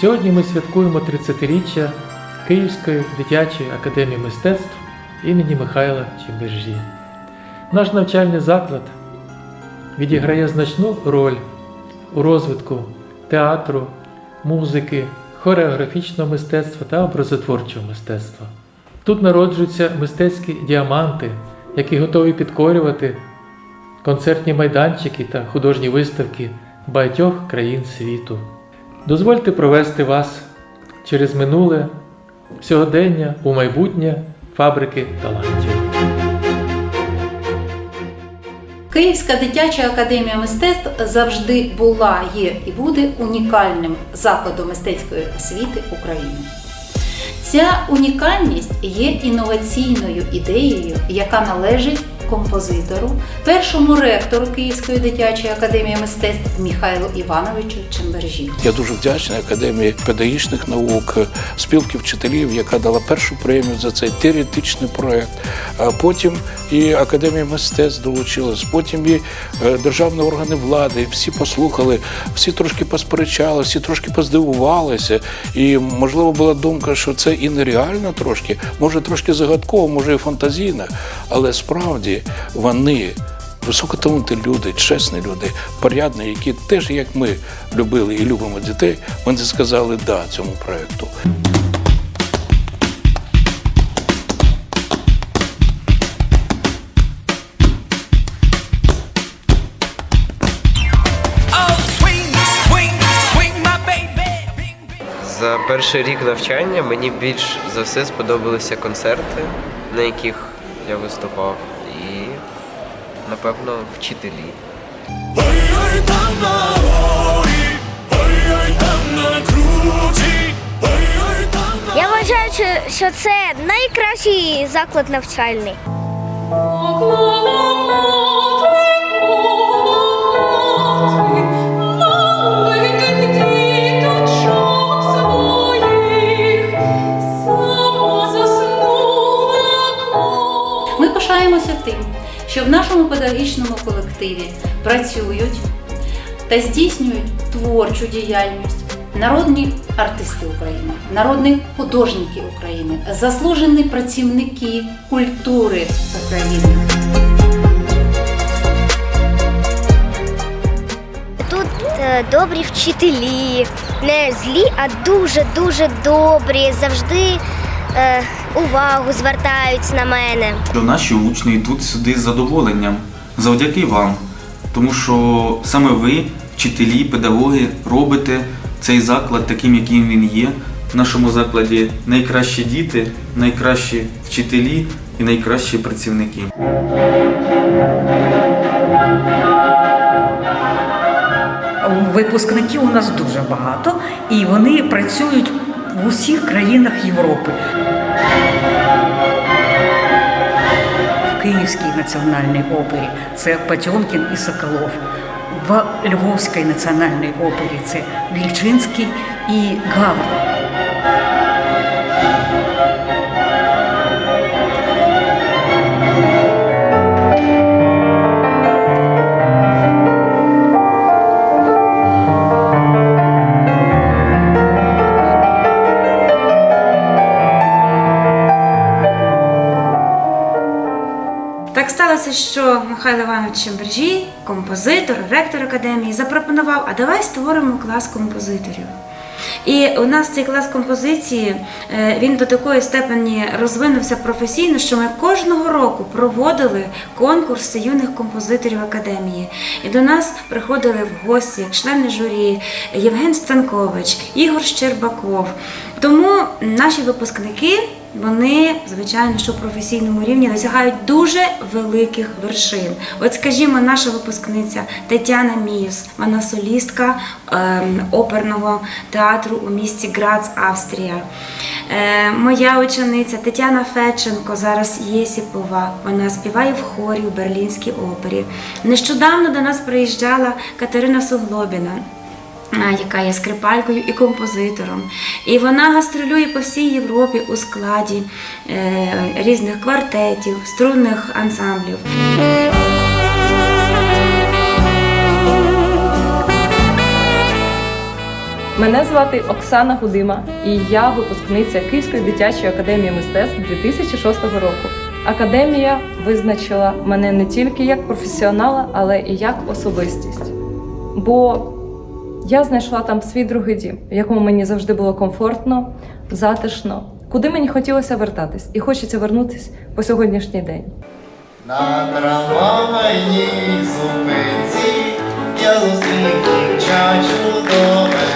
Сьогодні ми святкуємо 30-річчя Київської дитячої академії мистецтв імені Михайла Чембержі. Наш навчальний заклад відіграє значну роль у розвитку театру, музики, хореографічного мистецтва та образотворчого мистецтва. Тут народжуються мистецькі діаманти, які готові підкорювати концертні майданчики та художні виставки багатьох країн світу. Дозвольте провести вас через минуле сьогодення у майбутнє фабрики талантів. Київська дитяча академія мистецтв завжди була, є і буде унікальним закладом мистецької освіти України. Ця унікальність є інноваційною ідеєю, яка належить композитору, першому ректору Київської дитячої академії мистецтв Михайлу Івановичу Чембержі. Я дуже вдячний Академії педагогічних наук, спілки вчителів, яка дала першу премію за цей теоретичний проект. Потім і Академія мистецтв долучилась, потім і е, державні органи влади. Всі послухали, всі трошки посперечали, всі трошки поздивувалися. І можливо була думка, що це і нереально трошки, може трошки загадково, може і фантазійно, але справді вони високоталанти люди, чесні люди, порядні, які теж, як ми любили і любимо дітей, вони сказали да цьому проекту. За перший рік навчання мені більш за все сподобалися концерти, на яких я виступав, напевно, вчителі. Ой-ой, там на горі, ой-ой, там на круті, ой-ой, там на Я вважаю, що- що це найкращий заклад навчальний. Що в нашому педагогічному колективі працюють та здійснюють творчу діяльність народні артисти України, народні художники України, заслужені працівники культури України. Тут е, добрі вчителі, не злі, а дуже-дуже добрі. Завжди е, увагу звертають на мене. Наші учні йдуть сюди з задоволенням завдяки вам, тому що саме ви, вчителі, педагоги, робите цей заклад таким, яким він є. В нашому закладі найкращі діти, найкращі вчителі і найкращі працівники. Випускників у нас дуже багато, і вони працюють в усіх країнах Європи. В Київській національній опері це Патьомкін і Соколов. В Львовській національній опері це Вільчинський і Гавр. Сталося, що Михайло Іванович Чембержі, композитор, ректор академії, запропонував, а давай створимо клас композиторів. І у нас цей клас композиції е, він до такої степені розвинувся професійно, що ми кожного року проводили конкурси юних композиторів академії. І до нас приходили в гості як члени журі Євген Станкович, Ігор Щербаков. Тому наші випускники вони, звичайно, що в професійному рівні досягають дуже великих вершин. От, скажімо, наша випускниця Тетяна Міюс, вона солістка ем, оперного театру у місті Грац, Австрія. Е, моя учениця Тетяна Федченко зараз Єсіпова. Вона співає в хорі у Берлінській опері. Нещодавно до нас приїжджала Катерина Суглобіна яка є скрипалькою і композитором. І вона гастролює по всій Європі у складі е, різних квартетів, струнних ансамблів. Мене звати Оксана Гудима, і я випускниця Київської дитячої академії мистецтв 2006 року. Академія визначила мене не тільки як професіонала, але і як особистість. Бо я знайшла там свій другий дім, в якому мені завжди було комфортно, затишно, куди мені хотілося вертатись, і хочеться вернутись по сьогоднішній день. На трамвайній зупинці я зустрів дівча чудове,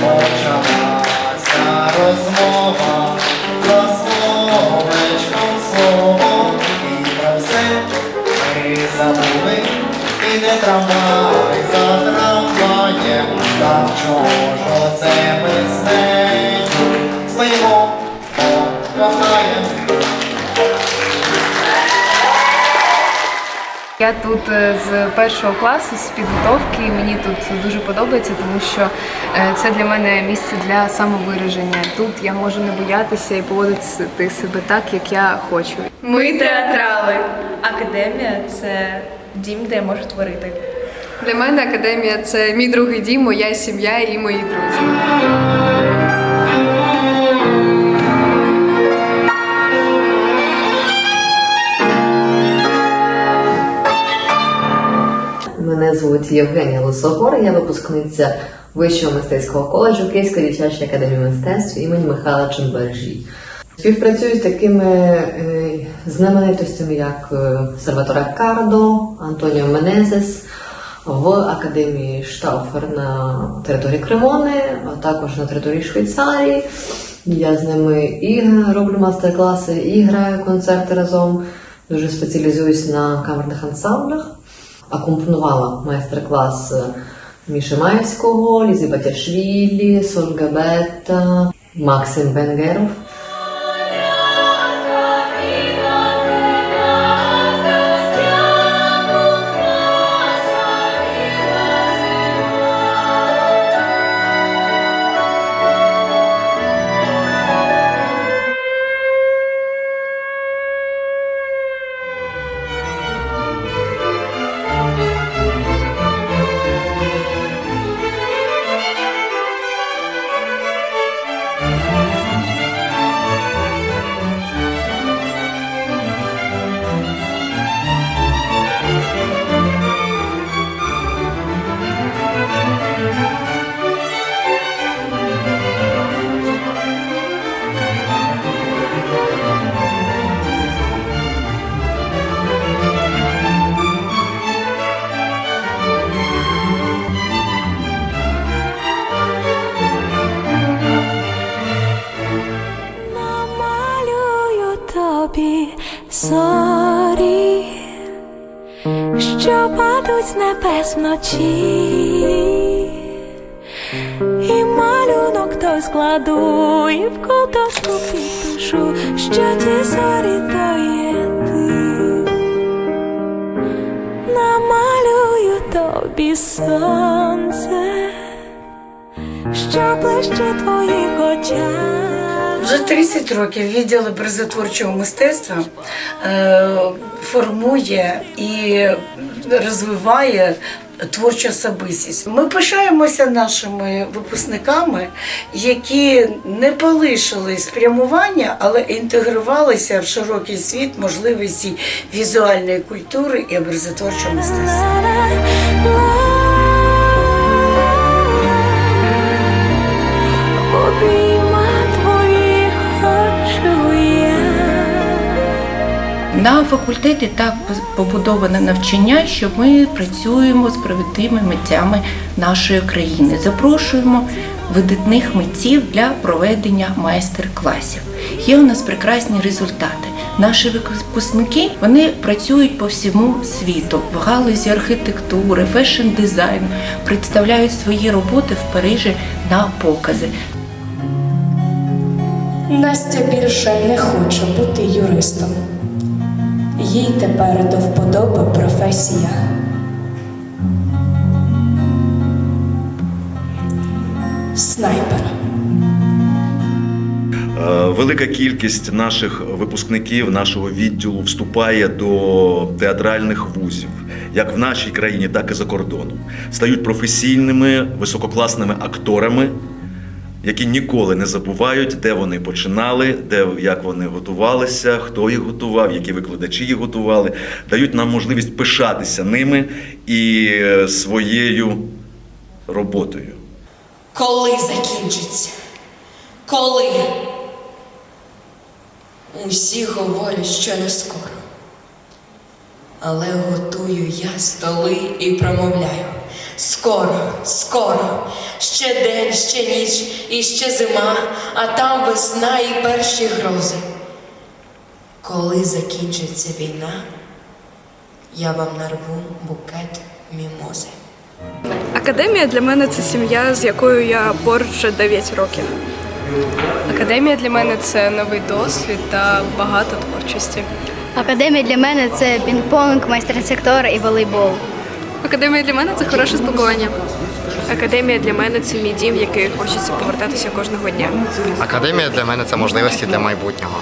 почалася розмова за словечком словом, і про все ми забули, і не трамвай чого ж оце ми з нею стоїмо, кохаєм. Я тут е, з першого класу з підготовки. і Мені тут дуже подобається, тому що е, це для мене місце для самовираження. Тут я можу не боятися і поводити себе так, як я хочу. Ми театрали. Академія це дім, де я можу творити. Для мене академія це мій другий дім, моя сім'я і мої друзі. Мене звуть Євгенія Лисогор, я випускниця Вищого мистецького коледжу Київської дитячої академії мистецтв імені Михайла Чембержі. Співпрацюю з такими е, знаменитостями, як е, Сальваторе Кардо, Антоніо Менезес в академії Штауфер на території Кремони, а також на території Швейцарії. Я з ними і роблю мастер-класи, і граю концерти разом. Дуже спеціалізуюсь на камерних ансамблях акомпонувала майстер-клас Міші Маєвського, Лізі Батяшвілі, Соль Габета, Максим Бенгеров. Зорі, що падуть з небес вночі, і малюнок той складу, і в куточку підпишу, що ті зорі то є ти. Намалюю тобі сонце, що ближче твоїх очах. Вже 30 років відділ образотворчого мистецтва е, формує і розвиває творчу особистість. Ми пишаємося нашими випускниками, які не полишили спрямування, але інтегрувалися в широкий світ можливості візуальної культури і образотворчого мистецтва. На факультеті так побудоване навчання, що ми працюємо з провідними митцями нашої країни. Запрошуємо видатних митців для проведення майстер-класів. Є у нас прекрасні результати. Наші випускники вони працюють по всьому світу в галузі архітектури, фешн-дизайну, представляють свої роботи в Парижі на покази. Настя більше не хоче бути юристом. Їй тепер до вподоби професія. Снайпер. Е, Велика кількість наших випускників нашого відділу вступає до театральних вузів, як в нашій країні, так і за кордоном. Стають професійними висококласними акторами які ніколи не забувають, де вони починали, де як вони готувалися, хто їх готував, які викладачі їх готували, дають нам можливість пишатися ними і е, своєю роботою. Коли закінчиться? Коли? Усі говорять, що не скоро. Але готую я столи і промовляю. Скоро, скоро, ще день, ще ніч, і ще зима, а там весна і перші грози. Коли закінчиться війна, я вам нарву букет мімози. Академія для мене це сім'я, з якою я поруч вже 9 років. Академія для мене це новий досвід та багато творчості. Академія для мене це пінг-понг, майстер сектор і волейбол. Академія для мене це хороше спілкування. Академія для мене це мій дім, в який хочеться повертатися кожного дня. Академія для мене це можливості для майбутнього.